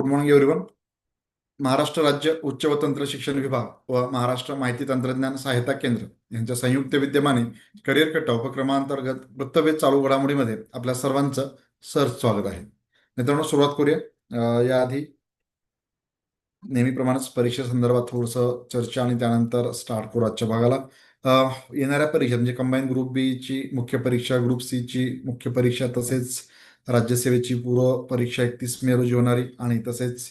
Good morning everyone Maharashtra राज्य उच्च व तंत्र शिक्षण विभाग व महाराष्ट्र माहिती तंत्रज्ञान सहायता केंद्र यांच्या संयुक्त विद्यमाने करिअर कट्टा उपक्रमांतर्गत वृत्तवेध चालू घडामोडीमध्ये आपल्या सर्वांचं सहर्ष स्वागत आहे. मित्रांनो सुरुवात करूया. याआधी नेहमीप्रमाणेच परीक्षेसंदर्भात थोडंसं चर्चा आणि त्यानंतर स्टार्ट करू आजच्या भागाला. येणाऱ्या परीक्षा म्हणजे कंबाईन ग्रुप बी ची मुख्य परीक्षा ग्रुप सी ची मुख्य परीक्षा तसेच राज्यसेवेची पूर्व परीक्षा एकतीस मे रोजी होणारी आणि तसेच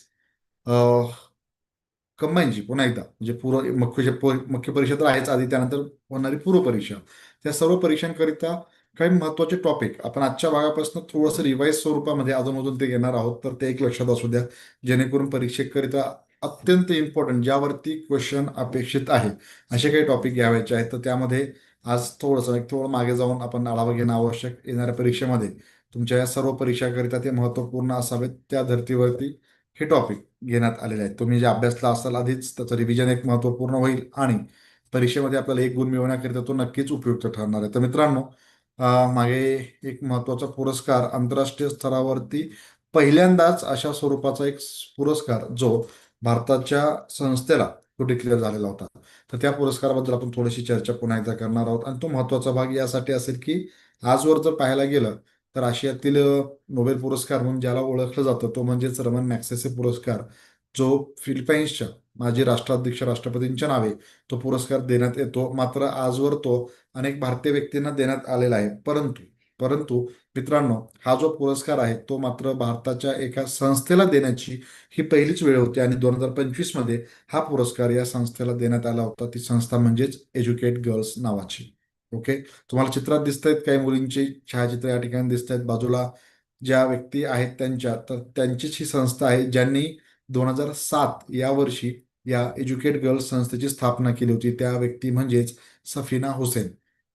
कंबाईनची पुन्हा एकदा म्हणजे पूर्व मुख्य मुख्य परीक्षा तर आहेच. आधी त्यानंतर होणारी पूर्व परीक्षा. त्या सर्व परीक्षांकरिता काही महत्त्वाचे टॉपिक आपण आजच्या भागापासून थोडंसं रिवाईज स्वरूपामध्ये अजूनमधून ते घेणार आहोत. तर ते एक लक्षात असू द्या जेणेकरून परीक्षेकरिता अत्यंत इम्पॉर्टंट ज्यावरती क्वेश्चन अपेक्षित आहे असे काही टॉपिक घ्यावायचे आहेत. तर त्यामध्ये आज थोडंसं एक थोडं मागे जाऊन आपण आढावा घेणं आवश्यक येणाऱ्या परीक्षेमध्ये. तुमच्या या सर्व परीक्षाकरिता ते महत्त्वपूर्ण असावेत त्या धर्तीवरती हे टॉपिक घेण्यात आलेले आहेत. तुम्ही जे अभ्यासला असाल आधीच त्याचं रिव्हिजन एक महत्त्वपूर्ण होईल आणि परीक्षेमध्ये आपल्याला एक गुण मिळवण्याकरिता तो नक्कीच उपयुक्त ठरणार आहे. तर मित्रांनो मागे एक महत्त्वाचा पुरस्कार आंतरराष्ट्रीय स्तरावरती पहिल्यांदाच अशा स्वरूपाचा एक पुरस्कार जो भारताच्या संस्थेला तो डिक्लेअर झालेला होता. तर त्या पुरस्काराबद्दल आपण थोडीशी चर्चा पुन्हा एकदा करणार आहोत. आणि तो महत्त्वाचा भाग यासाठी असेल की आजवर जर पाहायला गेलं तर आशियातील नोबेल पुरस्कार म्हणून ज्याला ओळखलं जातं तो म्हणजेच रमन मॅक्सेसे पुरस्कार जो फिलिपाईन्सच्या माजी राष्ट्राध्यक्ष राष्ट्रपतींच्या नावे तो पुरस्कार देण्यात येतो. मात्र आजवर तो अनेक भारतीय व्यक्तींना देण्यात आलेला आहे. परंतु परंतु मित्रांनो हा जो पुरस्कार आहे तो मात्र भारताच्या एका संस्थेला देण्याची ही पहिलीच वेळ होती आणि दोन हजार पंचवीसमध्ये हा पुरस्कार या संस्थेला देण्यात आला होता. ती संस्था म्हणजेच एज्युकेट गर्ल्स नावाची. ओके? तुम्हाला चित्रात दिसत आहेत काही मुलींची छायाचित्र या ठिकाणी दिसत आहेत बाजूला ज्या व्यक्ती आहेत त्यांच्या तर त्यांचीच ही संस्था आहे ज्यांनी दोन हजार सात या वर्षी या एज्युकेट गर्ल्स संस्थेची स्थापना केली होती. त्या व्यक्ती म्हणजेच सफिना हुसेन.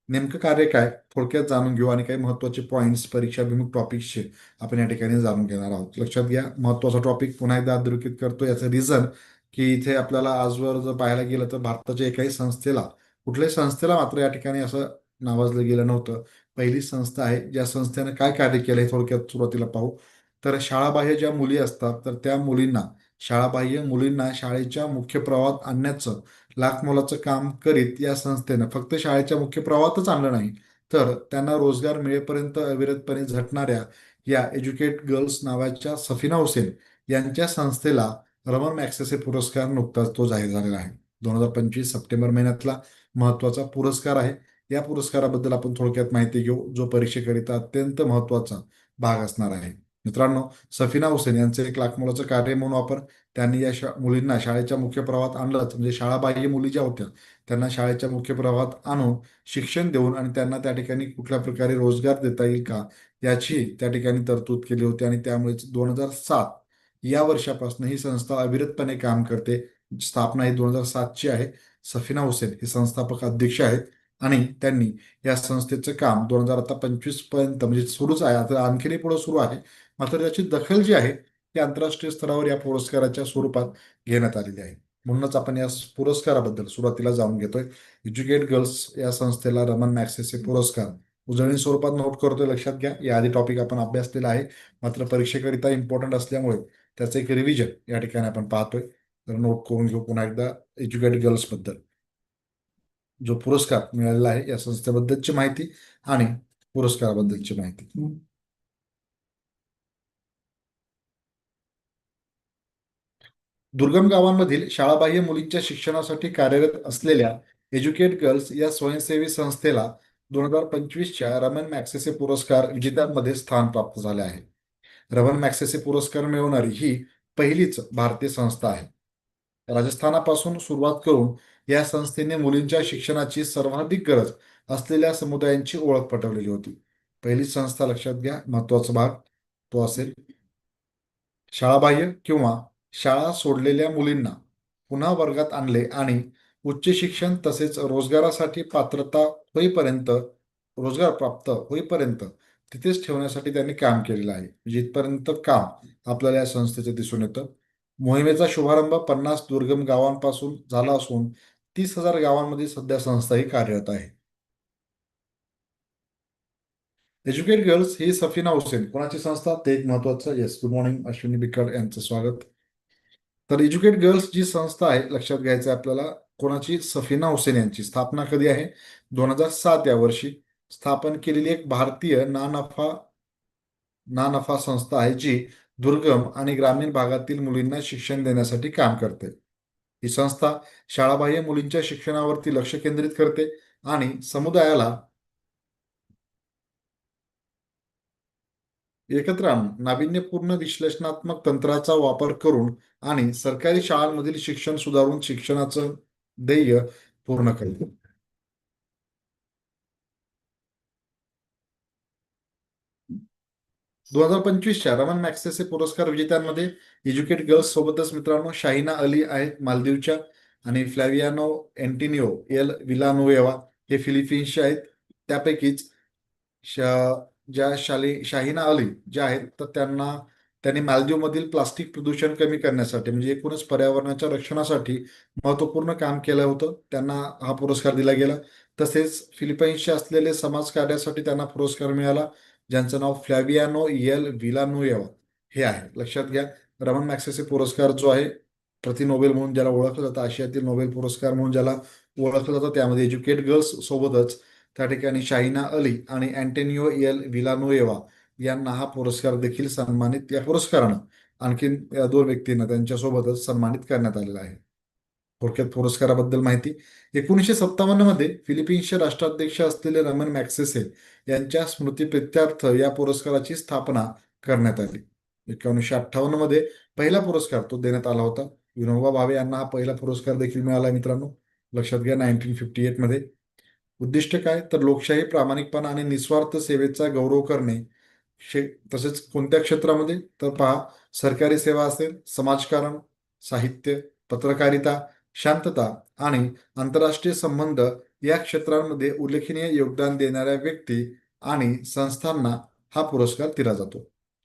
नेमकं कार्य काय? थोडक्यात जाणून घेऊ आणि काही महत्त्वाचे पॉईंट्स परीक्षाभिमुख टॉपिक्सचे आपण या ठिकाणी जाणून घेणार आहोत. लक्षात घ्या महत्त्वाचा टॉपिक पुन्हा एकदा अधोरेखित करतो. याचं रिझन की इथे आपल्याला आजवर जर पाहायला गेलं तर भारताच्या एकाही संस्थेला कुठल्याही संस्थेला मात्र या ठिकाणी असं नावाजलं गेलं नव्हतं. पहिली संस्था आहे ज्या संस्थेनं काय कार्य केलं हे थोडक्यात सुरुवातीला पाहू. तर शाळाबाह्य ज्या मुली असतात तर त्या मुलींना शाळाबाह्य मुलींना शाळेच्या मुख्य प्रवाहात आणण्याचं लाख मोलाचं काम करीत या संस्थेनं फक्त शाळेच्या मुख्य प्रवाहातच आणलं नाही तर त्यांना रोजगार मिळेपर्यंत अविरतपणे झटणाऱ्या या एज्युकेट गर्ल्स नावाच्या सफिना हुसेन यांच्या संस्थेला रमन मॅक्सेसे पुरस्कार नुकताच तो जाहीर झालेला आहे. दोन हजार पंचवीस सप्टेंबर महिन्यातला महत्त्वाचा पुरस्कार आहे. या पुरस्काराबद्दल आपण थोडक्यात माहिती घेऊ जो परीक्षेकरिता अत्यंत महत्त्वाचा भाग असणार आहे. मित्रांनो सफिना हुसेन यांचं एक लाखमोलाचं कार्य म्हणून वापर. त्यांनी या शा मुलींना शाळेच्या मुख्य प्रवाहात आणलंच. म्हणजे शाळाबाह्य मुली ज्या होत्या त्यांना शाळेच्या मुख्य प्रवाहात आणून शिक्षण देऊन आणि त्यांना त्या ठिकाणी कुठल्या प्रकारे रोजगार देता येईल का याची त्या ठिकाणी तरतूद केली होती आणि त्यामुळेच दोन हजार सात या वर्षापासून ही संस्था अविरतपणे काम करते. स्थापना ही दोन हजार सातची आहे. सफिना हुसेन हे संस्थापक अध्यक्ष आहेत आणि त्यांनी या संस्थेचं काम दोन हजार आता पंचवीसपर्यंत म्हणजे सुरूच आहे. आता आणखीनही पुढे सुरू आहे. मात्र त्याची दखल जी आहे ती आंतरराष्ट्रीय स्तरावर या पुरस्काराच्या स्वरूपात घेण्यात आलेली आहे. म्हणूनच आपण या पुरस्काराबद्दल सुरुवातीला जाऊन घेतोय. एज्युकेट गर्ल्स या संस्थेला रमन मॅक्सेसचे पुरस्कार उजळणी स्वरूपात नोट करतोय. लक्षात घ्या याआधी टॉपिक आपण अभ्यासलेला आहे. मात्र परीक्षेकरिता इम्पॉर्टंट असल्यामुळे त्याचं एक रिव्हिजन या ठिकाणी आपण पाहतोय. तर नोट करून घेऊ पुन्हा एकदा. एज्युकेटेड गर्ल्सबद्दल. जो पुरस्कार मिळालेला आहे या संस्थेबद्दलची माहिती आणि पुरस्काराबद्दलची माहिती. दुर्गम गावांमधील शाळाबाह्य मुलींच्या शिक्षणासाठी कार्यरत असलेल्या एज्युकेट गर्ल्स या स्वयंसेवी संस्थेला दोन हजार पंचवीसच्या रमन मॅक्सेसे पुरस्कार विजेत्यांमध्ये स्थान प्राप्त झाले आहे. रमन मॅक्सेसे पुरस्कार मिळवणारी ही पहिलीच भारतीय संस्था आहे. राजस्थानापासून सुरुवात करून या संस्थेने मुलींच्या शिक्षणाची सर्वाधिक गरज असलेल्या समुदायांची ओळख पटवलेली होती. पहिली संस्था लक्षात घ्या महत्त्वाचा भाग तो असेल शाळाबाह्य किंवा शाळा सोडलेल्या मुलींना पुन्हा वर्गात आणले आणि उच्च शिक्षण तसेच रोजगारासाठी पात्रता होईपर्यंत रोजगार प्राप्त होईपर्यंत तिथेच ठेवण्यासाठी त्यांनी काम केलेलं आहे. म्हणजे जिथपर्यंत काम आपल्याला या संस्थेचे दिसून येतं. मोहिमेचा शुभारंभ पन्नास दुर्गम गावांपासून झाला असून तीस हजार गावांमध्ये सध्या संस्था ही कार्यरत आहे. एज्युकेट गर्ल्स ही सफिना हुसेन कोणाची संस्था? ते एक महत्वाचं yes good morning Ashwini Bikad यांचं स्वागत. तर एज्युकेट गर्ल्स जी संस्था आहे लक्षात घ्यायचं आहे आपल्याला कोणाची? सफिना हुसेन यांची स्थापना कधी आहे? दोन हजार सात या वर्षी. स्थापन केलेली एक भारतीय ना नफा ना नफा संस्था आहे जी दुर्गम आणि ग्रामीण भागातील मुलींना शिक्षण देण्यासाठी काम करते. ही संस्था शाळाबाह्य मुलींच्या शिक्षणावरती लक्ष केंद्रित करते आणि समुदायाला एकत्र आणून नाविन्यपूर्ण विश्लेषणात्मक तंत्राचा वापर करून आणि सरकारी शाळांमधील शिक्षण सुधारून शिक्षणाचं ध्येय पूर्ण करते. दोन हजार पंचवीसच्या रमन मॅक्सेसे पुरस्कार विजेत्यांमध्ये एज्युकेट गर्ल्स सोबतच मित्रांनो शाहिना अली आहेत मालदीवच्या आणि फ्लॅवियानो एंटिनिओ एल विलानोएवा हे फिलिपिन्सचे आहेत. त्यापैकीच शा ज्या शाली शाहिना अली ज्या आहेत तर त्यांना त्यांनी मालदीवमधील प्लास्टिक प्रदूषण कमी करण्यासाठी म्हणजे एकूणच पर्यावरणाच्या रक्षणासाठी महत्त्वपूर्ण काम केलं होतं. त्यांना हा पुरस्कार दिला गेला. तसेच फिलिपाईन्सचे असलेले समाज कार्यासाठी त्यांना पुरस्कार मिळाला. ज्यांचं नाव फ्लॅवियानो एल विलानुएवा हे आहे. लक्षात घ्या रमन मॅक्सेसे पुरस्कार जो आहे प्रति नोबेल म्हणून ज्याला ओळखलं जातं आशियातील नोबेल पुरस्कार म्हणून ज्याला ओळखलं जातं त्यामध्ये एज्युकेट गर्ल्स सोबतच त्या ठिकाणी शाहिना अली आणि अँटेनिओ एल विलानोएवा यांना हा पुरस्कार देखील सन्मानित या पुरस्कारानं आणखीन या दोन व्यक्तींना त्यांच्यासोबतच सन्मानित करण्यात आलेला आहे. थोडक्यात पुरस्काराबद्दल माहिती. एकोणीसशे सत्तावन्नमध्ये फिलिपिन्सचे राष्ट्राध्यक्ष असलेले रमन मॅक्सेसे यांच्या स्मृतीप्रित्यर्थ या पुरस्काराची स्थापना करण्यात आली. एकोणीसशे अठ्ठावन्नमध्ये पहिला पुरस्कार तो देण्यात आला होता. विनोबा भावे यांना हा पहिला पुरस्कार देखील मिळाला मित्रांनो. लक्षात घ्या नाईन्टीन फिफ्टी एटमध्ये. उद्दिष्ट काय? तर लोकशाही प्रामाणिकपणा आणि निस्वार्थ सेवेचा गौरव करणे. शे तसेच कोणत्या क्षेत्रामध्ये? तर पहा सरकारी सेवा असेल समाजकारण साहित्य पत्रकारिता शांतता आणि आंतरराष्ट्रीय संबंध या क्षेत्रांमध्ये उल्लेखनीय योगदान देणाऱ्या व्यक्ती आणि संस्थांना हा पुरस्कार दिला जातो.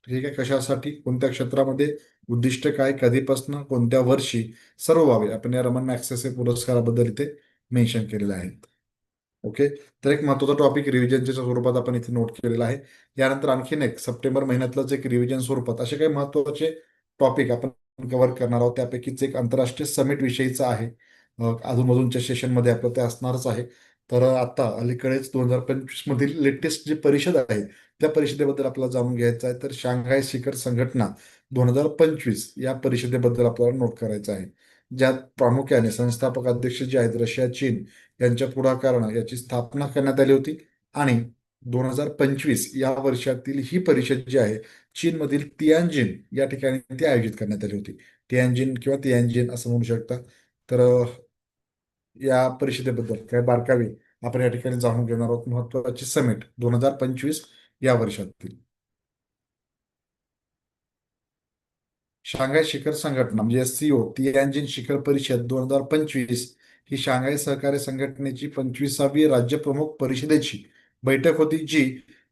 ठीक आहे कशासाठी? कोणत्या क्षेत्रामध्ये? उद्दिष्ट काय? कधीपासून? कोणत्या वर्षी? सर्व बाबी आपण या रमन मॅक्सेस पुरस्काराबद्दल इथे मेन्शन केलेले आहेत ओके तर एक महत्त्वाचा टॉपिक रिव्हिजनच्या स्वरूपात आपण इथे नोट केलेला आहे. यानंतर आणखीन एक सप्टेंबर महिन्यातलंच एक रिव्हिजन स्वरूपात असे काही महत्त्वाचे टॉपिक आपण कव्हर करणार आहोत. त्यापैकीच एक आंतरराष्ट्रीय समिट विषयीचं आहे. अजूनमधूनच्या सेशनमध्ये आपलं ते असणारच आहे. तर आता अलीकडेच दोन हजार पंचवीस मधील लेटेस्ट जी परिषद आहे त्या परिषदेबद्दल आपल्याला जाणून घ्यायचं आहे. तर शांघाय शिखर संघटना दोन हजार पंचवीस या परिषदेबद्दल आपल्याला नोट करायचं आहे. ज्यात प्रामुख्याने संस्थापक अध्यक्ष जे आहेत रशिया चीन यांच्या पुढाकारानं याची स्थापना करण्यात आली होती आणि दोन हजार पंचवीस या वर्षातील ही परिषद जी आहे चीनमधील तियानजिन या ठिकाणी ती आयोजित करण्यात आली होती. तियानजिन किंवा तियानजिन असं म्हणू शकता. तर या परिषदेबद्दल काय बारकावे आपण या ठिकाणी जाणून घेणार आहोत. महत्वाची समिट दोन हजार पंचवीस या वर्षातील. शांघाय शिखर संघटना म्हणजे सीओ तियानजिन शिखर परिषद दोन हजार पंचवीस ही शांघाय सहकार्य संघटनेची पंचवीसावी राज्य प्रमुख परिषदेची बैठक होती जी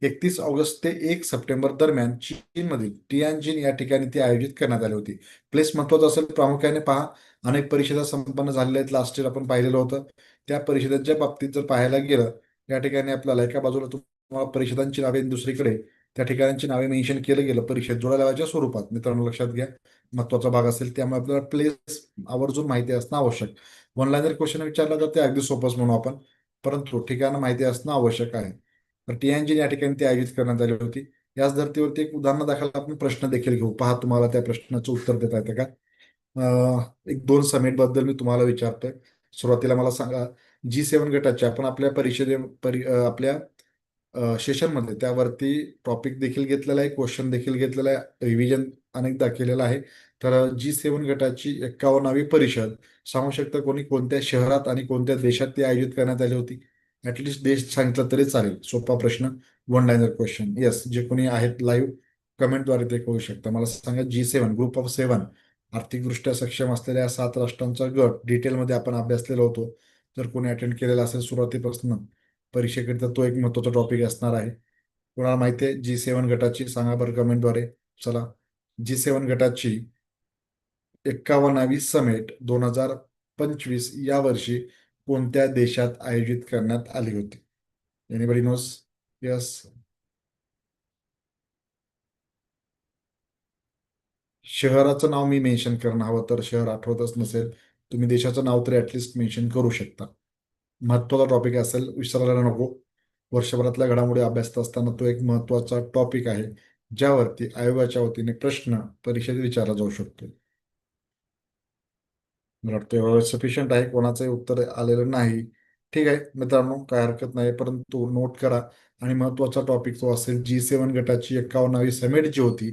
एकतीस ऑगस्ट ते एक सप्टेंबर दरम्यान चीनमधील टियानजिन या ठिकाणी ती आयोजित करण्यात आली होती. प्लेस महत्वाचं असेल प्रामुख्याने पहा. अनेक परिषदा संपन्न झालेल्या आहेत. लास्ट इयर आपण पाहिलेलं होतं. त्या परिषदांच्या बाबतीत जर पाहायला गेलं या ठिकाणी आपल्याला एका बाजूला तुम्हाला परिषदांची नावे दुसरीकडे त्या ठिकाणांची नावे मेन्शन केलं गेलं. परिषद जोड्या स्वरूपात. मित्रांनो लक्षात घ्या. महत्त्वाचा भाग असेल त्यामुळे आपल्याला प्लेस आवर्जून माहिती असणं आवश्यक. ऑनलाईन जर क्वेश्चन विचारला तर ते अगदी सोपंच म्हणू आपण. परंतु ठिकाणं माहिती असणं आवश्यक आहे. तर टी एन या ठिकाणी ती आयोजित करण्यात आली होती. याच धर्तीवरती एक उदाहरण दाखल आपण प्रश्न देखील घेऊ. पहा तुम्हाला त्या प्रश्नाचं उत्तर देता येतं का? एक दोन समिटबद्दल मी तुम्हाला विचारतोय. सुरुवातीला मला सांगा जी सेवन गटाचे आपण आपल्या परिषदे परि आपल्या सेशनमध्ये त्यावरती टॉपिक देखील घेतलेला आहे क्वेश्चन देखील घेतलेला आहे रिव्हिजन अनेकदा केलेला आहे. तर जी सेवन गटाची एक्कावन्नावी परिषद. सांगू शकता कोणी कोणत्या शहरात आणि कोणत्या देशात ती आयोजित करण्यात आली होती? ऍटलिस्ट देश सांगितलं तरी चालेल. सोपा प्रश्न. वन लाईनर क्वेश्चन येस जे कोणी आहेत लाईव्ह कमेंटद्वारे ते कळू शकता. मला सांगा जी सेवन ग्रुप ऑफ सेवन आर्थिकदृष्ट्या सक्षम असलेल्या सात राष्ट्रांचा गट. डिटेलमध्ये आपण अभ्यासलेलो होतो. जर कोणी अटेंड केलेला असेल सुरुवातीपासून परीक्षेकरिता तो एक महत्त्वाचा टॉपिक असणार आहे. कोणाला माहिती आहे जी सेवन गटाची? सांगा बरं कमेंटद्वारे चला. जी सेवन गटाची एक्कावन्नावी समेट दोन हजार पंचवीस या वर्षी कोणत्या देशात आयोजित करण्यात आली होती? एनिबडी नोस यस शहराचं नाव मी मेन्शन करणं हवं तर शहर आठवतच नसेल. तुम्ही देशाचं नाव तरी ॲटलिस्ट मेन्शन करू शकता. महत्त्वाचा टॉपिक असेल विसरायला नको. वर्षभरातल्या घडामोडी अभ्यासत असताना तो एक महत्त्वाचा टॉपिक आहे ज्यावरती आयोगाच्या वतीने प्रश्न परीक्षेत विचारला जाऊ शकतो. मला वाटतं एवढं सफिशियंट आहे कोणाचंही उत्तर आलेलं नाही. ठीक आहे मित्रांनो काय हरकत नाही परंतु नोट करा. आणि महत्त्वाचा टॉपिक तो असेल जी सेवन गटाची एक्कावन्नावी समिट जी होती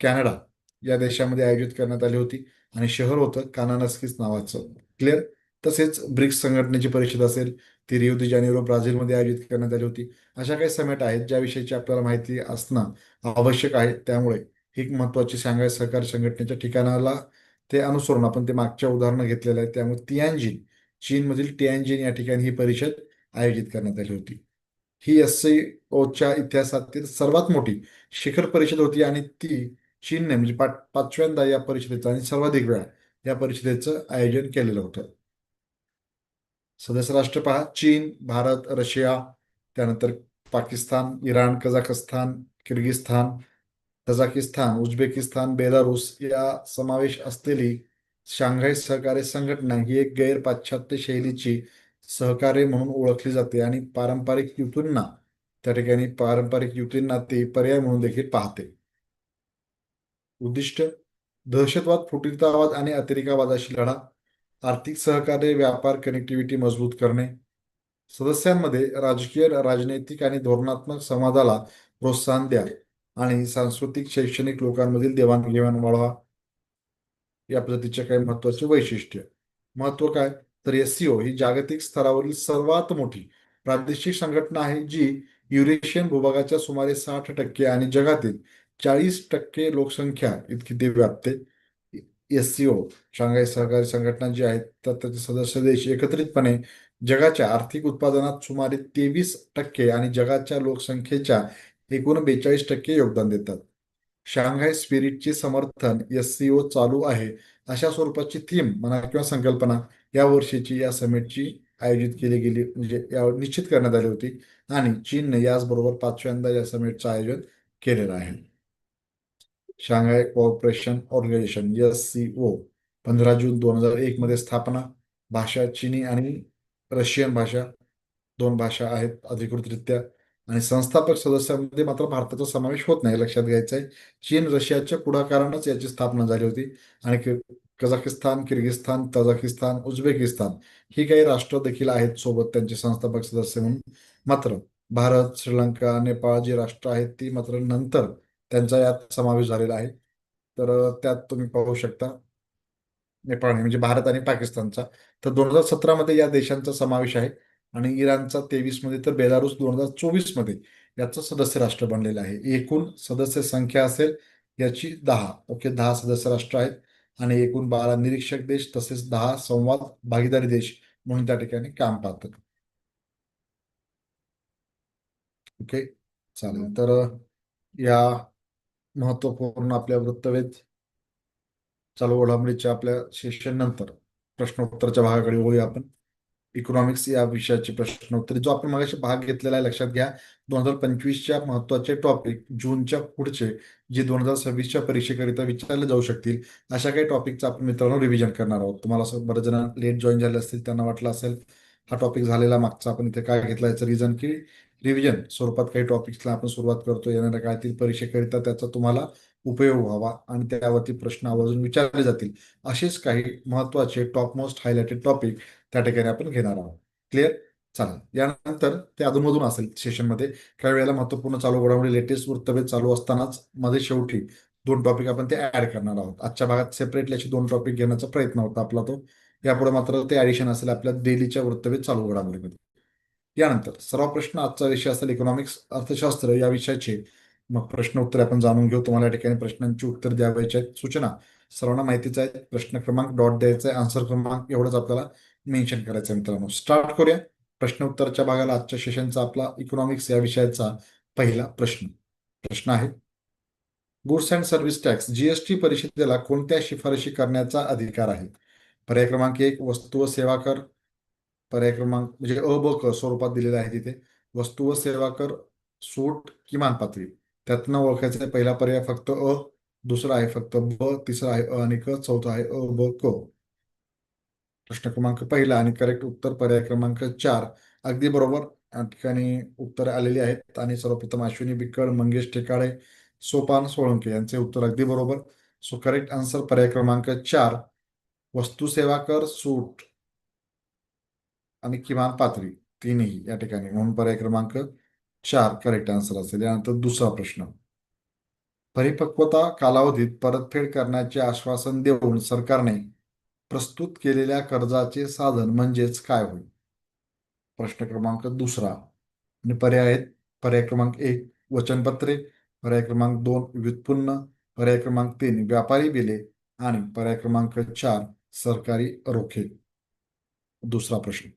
कॅनडा या देशामध्ये आयोजित करण्यात आली होती. आणि शहर होतं कानानस्किस नावाचं. क्लिअर तसेच ब्रिक्स संघटनेची परिषद असेल ती रिओ दि जानेरो ब्राझीलमध्ये आयोजित करण्यात आली होती. अशा काही समिट आहेत ज्याविषयीची आपल्याला माहिती असणं आवश्यक आहे. त्यामुळे ही एक महत्वाची सांगाय सहकार संघटनेच्या ठिकाणाला ते अनुसरून आपण ते मागच्या उदाहरणं घेतलेलं आहे. त्यामुळे तियानजिन चीनमधील टियांजिन या ठिकाणी ही परिषद आयोजित करण्यात आली होती. ही एस सी ओच्या इतिहासातील सर्वात मोठी शिखर परिषद होती आणि ती चीनने म्हणजे पा पाचव्यांदा या परिषदेचं आणि सर्वाधिक वेळा या परिषदेचं आयोजन केलेलं होतं. सदस्य राष्ट्र पहा चीन भारत रशिया त्यानंतर Pakistan Iran Kazakhstan Kyrgyzstan Kazakhstan Uzbekistan Belarus या समावेश असलेली शांघाय सहकार्य संघटना ही एक गैर पाश्चात्य शैलीची सहकार्य म्हणून ओळखली जाते आणि पारंपरिक युतींना त्या ठिकाणी पारंपरिक युतींना ते पर्याय म्हणून देखील पाहते. उद्दिष्ट दहशतवाद फुटीरतावाद आणि अतिरेकावादाशी लढा आर्थिक सहकार्य व्यापार कनेक्टिव्हिटी मजबूत करणे सदस्यांमध्ये राजकीय राजनैतिक आणि धोरणात्मक संवादाला प्रोत्साहन द्यावे आणि सांस्कृतिक शैक्षणिक लोकांमधील देवाणघेवाण वाढवा. या पद्धतीचे काही महत्त्वाचे वैशिष्ट्य. महत्त्व काय? तर एससीओ ही जागतिक स्तरावरील सर्वात मोठी प्रादेशिक संघटना आहे जी युरेशियन भूभागाच्या सुमारे साठ टक्के आणि जगातील चाळीस टक्के लोकसंख्या इतकी ते व्यापते एससीओ शांघाय सहकारी संघटना जी आहेत तर त्याचे सदस्य देश एकत्रितपणे जगाच्या आर्थिक उत्पादनात सुमारे तेवीस टक्के आणि जगाच्या लोकसंख्येच्या एकूण बेचाळीस टक्के योगदान देतात. शांघाय स्पिरिटचे समर्थन एस सी ओ चालू आहे अशा स्वरूपाची थीम म्हणा किंवा संकल्पना या वर्षीची या समिटची आयोजित केली गेली म्हणजे या निश्चित करण्यात आली होती. आणि चीनने याचबरोबर पाचव्यांदा या समिटचं आयोजन केलेलं आहे. Shanghai corporation organization S C O पंधरा जून दोन हजार एक मध्ये स्थापना. भाषा चिनी आणि रशियन भाषा दोन भाषा आहेत अधिकृतरित्या. आणि संस्थापक सदस्यांमध्ये मात्र भारताचा समावेश होत नाही लक्षात घ्यायचं आहे चीन रशियाच्या पुढाकारानंच याची स्थापना झाली होती. आणि कझाकिस्तान किर्गिस्तान तजाकिस्तान उझबेकिस्तान ही काही राष्ट्र देखील आहेत सोबत त्यांचे संस्थापक सदस्य म्हणून. मात्र भारत श्रीलंका नेपाळ जी राष्ट्र आहेत ती मात्र नंतर त्यांचा यात समावेश झालेला आहे. तर त्यात तुम्ही पाहू शकता नेपाळ म्हणजे भारत आणि पाकिस्तानचा. तर दोन हजार सतरामध्ये या देशांचा समावेश आहे. आणि इराणचा तेवीसमध्ये तर बेलारूस दोन हजार चोवीसमध्ये याचं सदस्य राष्ट्र बनलेलं आहे. एकूण सदस्य संख्या असेल याची दहा. ओके दहा सदस्य राष्ट्र आहेत आणि एकूण बारा निरीक्षक देश तसेच दहा संवाद भागीदारी देश म्हणून त्या ठिकाणी काम पाहतात. ओके चालेल. तर या महत्त्वपूर्ण आपल्या वृत्तवेध चालू घडामोडीच्या आपल्या सेशन नंतर प्रश्नोत्तरच्या भागाकडे वळूया आपण. इकॉनॉमिक्स या विषयाचे प्रश्न प्रश्नोत्तरी जो आपण मगाशी भाग घेतलेला आहे लक्षात घ्या. दोन हजार पंचवीसच्या महत्त्वाचे टॉपिक जूनच्या पुढचे जे दोन हजार सव्वीसच्या परीक्षेकरिता विचारले जाऊ शकतील अशा काही टॉपिकचं आपण मित्रांनो रिव्हिजन करणार आहोत. तुम्हाला असं बरेच जण लेट जॉईन झाले असतील त्यांना वाटलं असेल हा टॉपिक झालेला मागचा आपण इथे काय घेतला याचं रिझन की रिव्हिजन स्वरूपात काही टॉपिक्सला आपण सुरुवात करतो येणाऱ्या काळातील परीक्षेकरिता त्याचा तुम्हाला उपयोग व्हावा आणि त्यावरती प्रश्न आवर्जून विचारले जातील. असेच काही महत्त्वाचे टॉप मोस्ट हायलाइटेड टॉपिक त्या ठिकाणी आपण घेणार आहोत. क्लिअर चालेल. यानंतर ते अधूनमधून असेल सेशनमध्ये काही वेळेला महत्त्वपूर्ण चालू घडामोडी लेटेस्ट वृत्तभेद चालू असतानाच मध्ये शेवटी दोन टॉपिक आपण ते ऍड करणार आहोत. आजच्या भागात सेपरेटली असे दोन टॉपिक घेण्याचा प्रयत्न होता आपला तो. यापुढे मात्र ते ऍडिशन असेल आपल्या डेलीच्या वृत्तभेद चालू घडामोडीमध्ये. यानंतर सर्व प्रश्न आजचा विषय असेल इकॉनॉमिक्स अर्थशास्त्र या विषयाचे. मग प्रश्न उत्तर आपण जाणून घेऊ. तुम्हाला या ठिकाणी प्रश्नांची उत्तर द्यावायची आहेत. सूचना. सर्वांना माहितीच आहे प्रश्न क्रमांक डॉट द्यायचा आहे. आन्सर क्रमांक एवढंच आपल्याला मेन्शन करायचं आहे मित्रांनो. स्टार्ट करूया. प्रश्न उत्तरच्या भागाला आजच्या सेशनचा आपला इकॉनॉमिक्स या विषयाचा पहिला प्रश्न. प्रश्न आहे. Goods and service tax GST परिषदेला कोणत्या शिफारशी करण्याचा अधिकार आहे? पर्याय क्रमांक एक वस्तू व सेवा कर. पर्याय क्रमांक म्हणजे अ ब क स्वरूपात दिलेला आहे तिथे. वस्तू व सेवा कर सूट किमान पातळी. त्यातनं ओळखायचं पहिला पर्याय फक्त अ दुसरा आहे फक्त ब तिसरा आहे अ आणि क चौथा आहे अ ब क. प्रश्न क्रमांक पहिला आणि करेक्ट उत्तर पर्याय क्रमांक चार. अगदी बरोबर. या ठिकाणी उत्तरे आलेली आहेत आणि सर्वप्रथम अश्विनी बिक्कड मंगेश टेकाडे सोपान सोळंके यांचे उत्तर अगदी बरोबर. सो करेक्ट आन्सर पर्याय क्रमांक चार. वस्तू सेवा कर सूट आणि किमान पातळी. तीनही या ठिकाणी. म्हणून पर्याय क्रमांक चार करेक्ट आन्सर असेल. यानंतर दुसरा प्रश्न. परिपक्वता कालावधीत परतफेड करण्याचे आश्वासन देऊन सरकारने प्रस्तुत केलेल्या कर्जाचे साधन म्हणजेच काय होईल? प्रश्न क्रमांक दुसरा. आणि पर्याय आहेत. पर्याय क्रमांक एक वचनपत्रे. पर्याय क्रमांक दोन व्युत्पन्न. पर्याय क्रमांक तीन व्यापारी बिले. आणि पर्याय क्रमांक चार सरकारी रोखे. दुसरा प्रश्न.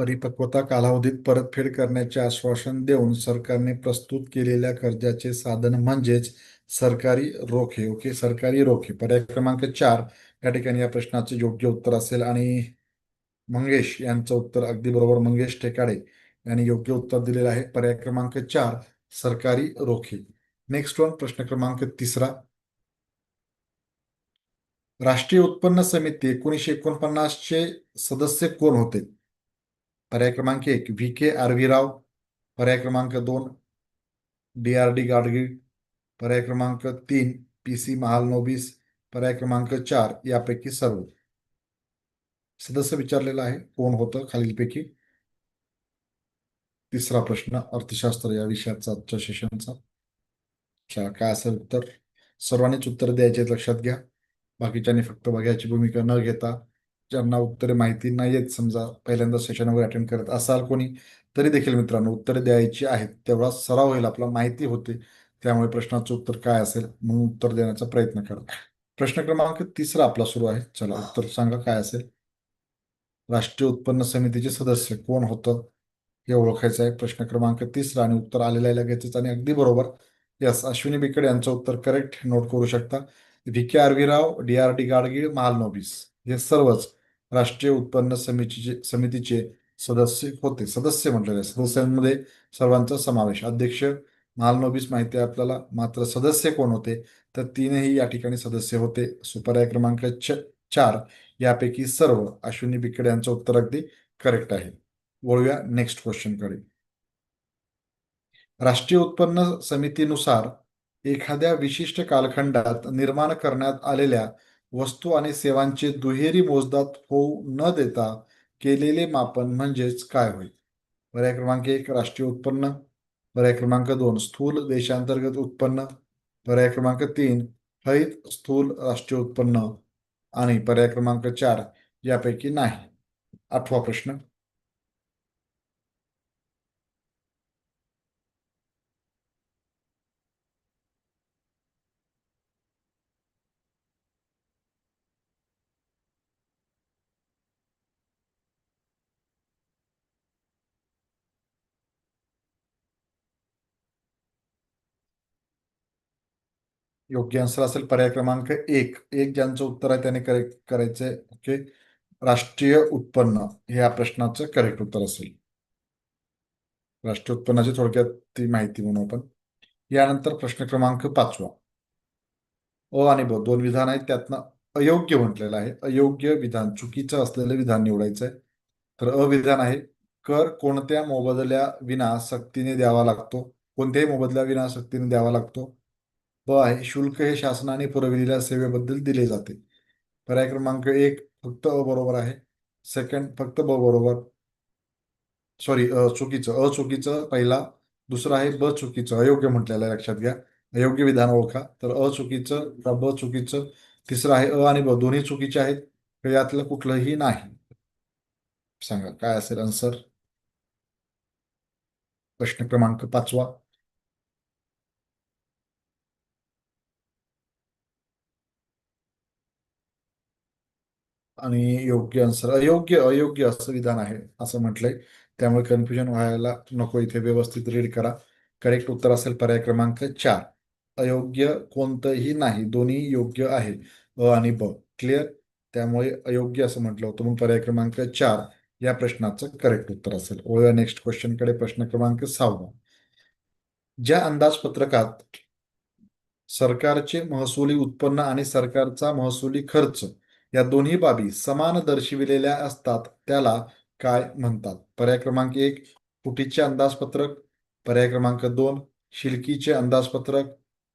परिपक्वता कालावधीत परतफेड करण्याचे आश्वासन देऊन सरकारने प्रस्तुत केलेल्या कर्जाचे साधन म्हणजेच सरकारी रोखे. ओके? सरकारी रोखे. पर्याय क्रमांक चार. या ठिकाणी या प्रश्नाचे योग्य उत्तर असेल आणि मंगेश यांचं उत्तर अगदी बरोबर मंगेश टेकाडे यांनी योग्य उत्तर दिलेलं आहे. पर्याय क्रमांक चार. सरकारी रोखे. नेक्स्ट वन प्रश्न क्रमांक तिसरा. राष्ट्रीय उत्पन्न समिती एकोणीसशे एकोणपन्नासचे सदस्य कोण होते? पर्याय क्रमांक एक व्ही के आरवी राव पर्याय क्रमांक दोन डी आर डी गाडगीळ पर्याय क्रमांक तीन पी सी महालनोबिस पर्याय क्रमांक चार, यापैकी सर्व. सदस्य विचारलेला आहे, कोण होतं खालीलपैकी? तिसरा प्रश्न, अर्थशास्त्र या विषयाचा, आजच्या सेशनचा. अच्छा काय असेल उत्तर? सर्वांनीच उत्तर द्यायचे लक्षात घ्या. बाकीच्यांनी फक्त बघायची भूमिका न घेता ज्यांना उत्तरे माहिती नाही आहेत समजा पहिल्यांदा सेशन वगैरे अटेंड करत असाल कोणी तरी देखील मित्रांनो उत्तरे द्यायची आहेत. तेवढा सराव होईल आपला माहिती होते. त्यामुळे प्रश्नाचं उत्तर काय असेल म्हणून उत्तर देण्याचा प्रयत्न करा. प्रश्न क्रमांक तिसरा आपला सुरू आहे. चला उत्तर सांगा काय असेल. राष्ट्रीय उत्पन्न समितीचे सदस्य कोण होतं? हे ओळखायचं आहे. प्रश्न क्रमांक तिसरा आणि उत्तर आलेलं आहे लगेचच आणि अगदी बरोबर. यस अश्विनी बिकड यांचं उत्तर करेक्ट नोट करू शकता. V K R V Rao D R D Gadgil Mahalanobis हे सर्वच राष्ट्रीय उत्पन्न समितीचे समितीचे सदस्य होते. सदस्य म्हटलेले सदस्यांमध्ये सर्वांचा समावेश. अध्यक्ष महालनोबिस माहिती आहे आपल्याला. मात्र सदस्य कोण होते? तर तीनही या ठिकाणी सदस्य होते. सुपर्याय क्रमांक चार यापैकी सर्व अश्विनी बिकडे यांचं उत्तर अगदी करेक्ट आहे. वळूया नेक्स्ट क्वेश्चनकडे राष्ट्रीय उत्पन्न समितीनुसार एखाद्या विशिष्ट कालखंडात निर्माण करण्यात आलेल्या वस्तू आणि सेवांचे दुहेरी मोजदात होऊ न देता केलेले मापन म्हणजेच काय होईल पर्याय क्रमांक एक राष्ट्रीय उत्पन्न. पर्याय क्रमांक दोन स्थूल देशांतर्गत उत्पन्न. पर्याय क्रमांक तीन हरित स्थूल राष्ट्रीय उत्पन्न. आणि पर्याय क्रमांक चार यापैकी नाही. आठवा प्रश्न. योग्य आन्सर असेल पर्याय क्रमांक एक. एक ज्यांचं उत्तर आहे त्याने करेक्ट करायचंय. ओके? राष्ट्रीय उत्पन्न. हे या प्रश्नाचं करेक्ट उत्तर असेल. राष्ट्रीय उत्पन्नाची थोडक्यात ती माहिती म्हणू आपण. यानंतर प्रश्न क्रमांक पाचवा. अ आणि ब दोन विधान आहेत. त्यातनं अयोग्य म्हटलेलं आहे. अयोग्य विधान. चुकीचं असलेलं विधान निवडायचं आहे तर अविधान आहे. कर कोणत्या मोबदल्या विना सक्तीने द्यावा लागतो? कोणत्याही मोबदल्या विना सक्तीने द्यावा लागतो? ब आहे शुल्क हे शासनाने पुरविलेल्या सेवेबद्दल दिले जाते. पर्याय क्रमांक एक फक्त अ बरोबर आहे. सेकंड फक्त ब बरोबर. सॉरी चुकीचं. अ चुकीचं पहिला दुसरं आहे ब चुकीचं. अयोग्य म्हटलेलं आहे लक्षात घ्या. अयोग्य विधान ओळखा. तर अ चुकीचं ब चुकीचं. तिसरं आहे अ आणि ब. दोन्ही चुकीचे आहेत. यातलं कुठलंही नाही. सांगा काय असेल आन्सर प्रश्न क्रमांक पाचवा. आणि योग्य आन्सर अयोग्य अयोग्य असं विधान आहे असं म्हटलंय. त्यामुळे कन्फ्युजन व्हायला नको इथे व्यवस्थित रीड करा. करेक्ट उत्तर असेल पर्याय क्रमांक चार. अयोग्य कोणतंही नाही दोन्ही योग्य आहे अ आणि ब. क्लिअर त्यामुळे अयोग्य असं म्हटलं होतं. म्हणून पर्याय क्रमांक चार या प्रश्नाचं करेक्ट उत्तर असेल. ओळ्या नेक्स्ट क्वेश्चनकडे प्रश्न क्रमांक सहावा. ज्या अंदाजपत्रकात सरकारचे महसुली उत्पन्न आणि सरकारचा महसुली खर्च या दोन्ही बाबी समान दर्शविलेल्या असतात त्याला काय म्हणतात? पर्याय क्रमांक एक फुटीचे अंदाजपत्रक. पर्याय क्रमांक दोन शिल्कीचे अंदाजपत्रक.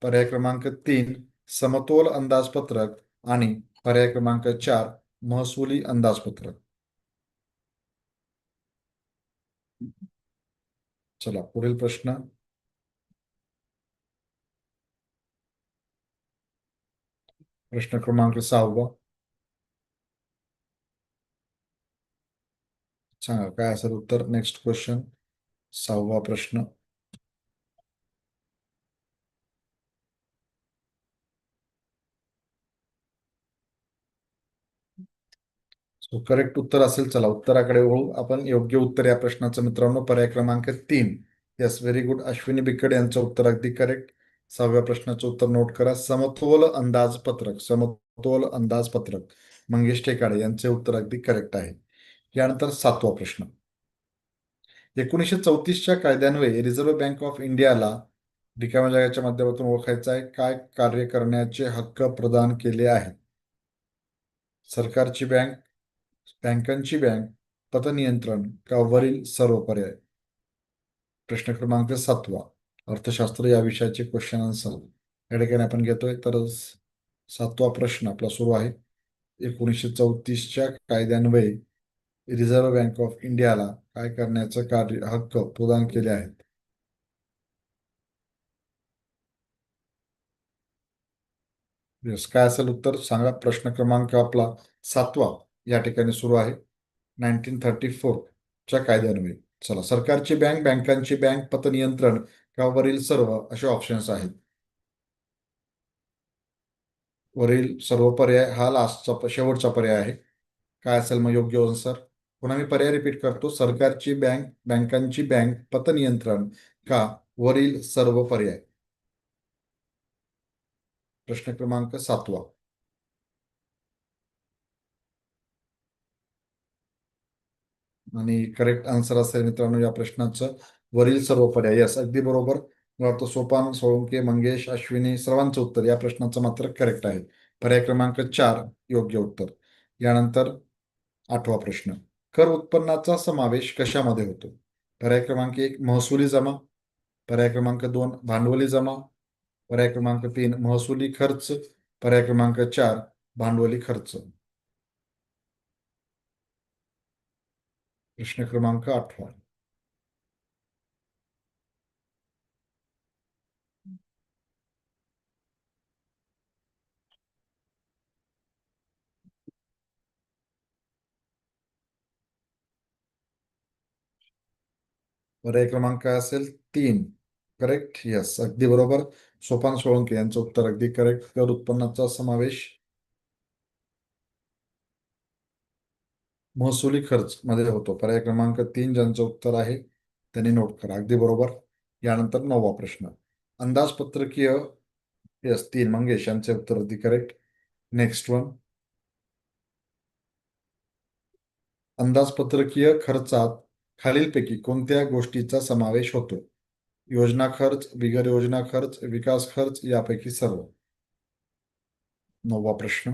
पर्याय क्रमांक तीन समतोल अंदाजपत्रक. आणि पर्याय क्रमांक चार महसुली अंदाजपत्रक. चला पुढील प्रश्न. प्रश्न क्रमांक सहावा. सांगा काय असेल उत्तर? नेक्स्ट क्वेश्चन सहावा प्रश्न. सो करेक्ट उत्तर असेल चला उत्तराकडे वळू. आपण योग्य उत्तर या प्रश्नाचं मित्रांनो पर्याय क्रमांक तीन. Yes very good Ashwini Bikad यांचं उत्तर अगदी करेक्ट सहाव्या प्रश्नाचं उत्तर नोट करा. समतोल अंदाजपत्रक समतोल अंदाजपत्रक. मंगेश टेकाडे यांचे उत्तर अगदी करेक्ट आहे. यानंतर सातवा प्रश्न. एकोणीसशे चौतीसच्या कायद्यान्वये रिझर्व्ह बँक ऑफ इंडियाला रिकाम्या जागेच्या माध्यमातून ओळखायचा आहे. काय कार्य करण्याचे हक्क प्रदान केले आहेत? सरकारची बँक बँकांची बँक पतनियंत्रण का वरील सर्व पर्याय? प्रश्न क्रमांक सातवा. अर्थशास्त्र या विषयाचे क्वेश्चन आन्सर या ठिकाणी आपण घेतोय. तर सातवा प्रश्न आपला सुरू आहे. एकोणीसशे चौतीसच्या कायद्यान्वये रिझर्व्ह बँक ऑफ इंडियाला काय करण्याचं कार्य हक्क प्रदान केले आहेत? काय असेल उत्तर? सांगा. प्रश्न क्रमांक आपला सातवा या ठिकाणी सुरू आहे. नाईन्टीन थर्टी फोरच्या कायद्यान्वये. चला सरकारची बँक बँकांची बँक पतनियंत्रण किंवा वरील सर्व असे ऑप्शन्स आहेत. वरील सर्व पर्याय हा लास्टचा शेवटचा पर्याय आहे. काय असेल मग योग्य आन्सर पुन्हा मी पर्याय रिपीट करतो. सरकारची बँक बँकांची बँक पतनियंत्रण का? वरील सर्व पर्याय. प्रश्न क्रमांक सातवा. आणि करेक्ट आन्सर असेल मित्रांनो या प्रश्नाचं. वरील सर्व पर्याय. यस अगदी बरोबर. वाटतं सोपान सोळंके मंगेश अश्विनी सर्वांचं उत्तर या प्रश्नाचं मात्र करेक्ट आहे. पर्याय क्रमांक चार योग्य उत्तर. यानंतर आठवा प्रश्न. कर उत्पन्नाचा समावेश कशामध्ये होतो? पर्याय क्रमांक एक महसुली जमा. पर्याय क्रमांक दोन भांडवली जमा. पर्याय क्रमांक तीन महसुली खर्च. पर्याय क्रमांक चार भांडवली खर्च. प्रश्न क्रमांक आठवा. पर्याय क्रमांक काय असेल तीन. करेक्ट यस अगदी बरोबर. सोपान सोळंके यांचं उत्तर अगदी करेक्ट कर उत्पन्नाचा समावेश. महसुली खर्च मध्ये होतो. पर्याय क्रमांक तीन ज्यांचं उत्तर आहे त्यांनी नोट करा. अगदी बरोबर. यानंतर नववा प्रश्न. अंदाजपत्रकीय यस तीन. मंगेश यांचे उत्तर अगदी करेक्ट नेक्स्ट वन अंदाजपत्रकीय खर्चात खालीलपैकी कोणत्या गोष्टीचा समावेश होतो? योजना खर्च बिगर योजना खर्च विकास खर्च यापैकी सर्व. नववा प्रश्न.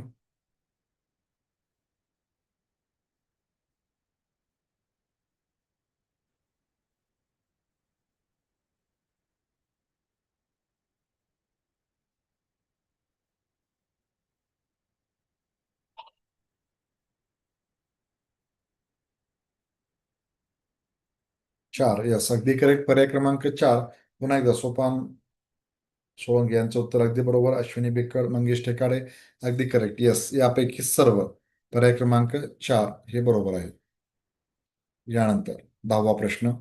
चार. यस अगदी करेक्ट पर्याय क्रमांक चार. पुन्हा एकदा सोपान सोळंके यांचं उत्तर अगदी बरोबर. अश्विनी बेकर मंगेश ठेकाडे अगदी करेक्ट यस यापैकी सर्व पर्याय क्रमांक चार हे बरोबर आहे यानंतर दहावा प्रश्न.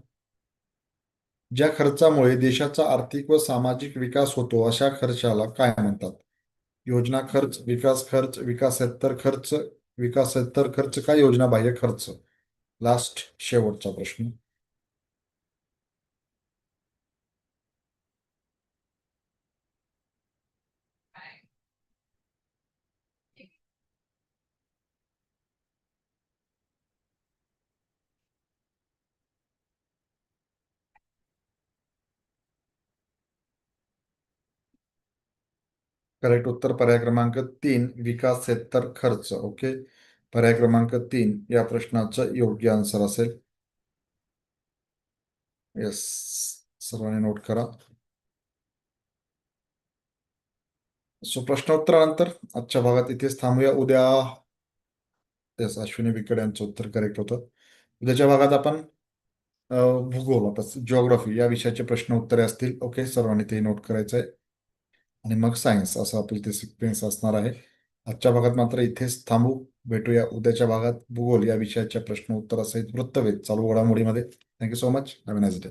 ज्या खर्चामुळे देशाचा आर्थिक व सामाजिक विकास होतो अशा खर्चाला काय म्हणतात? योजना खर्च विकास खर्च विकासेत्तर खर्च विकासेत्तर खर्च का योजना बाह्य खर्च? लास्ट शेवटचा प्रश्न. करेक्ट उत्तर पर्याय क्रमांक तीन विकासेतर खर्च. ओके पर्याय क्रमांक तीन या प्रश्नाचं योग्य आन्सर असेल. येस सर्वांनी नोट करा. सो प्रश्नोत्तरानंतर आजच्या भागात इथेच थांबूया. उद्या येस अश्विनी विकड यांचं उत्तर करेक्ट होतं. उद्याच्या भागात आपण भूगोल आता जिओग्राफी या विषयाचे प्रश्न उत्तरे असतील. ओके सर्वांनी ते नोट करायचं आहे आणि मग सायन्स असं आपलं ते सिक्वेन्स असणार आहे. आजच्या भागात मात्र इथेच थांबू. भेटूया उद्याच्या भागात. भूगोल या विषयाच्या प्रश्न उत्तरासहित वृत्तवेध चालू घडामोडीमध्ये. Thank you so much have nice day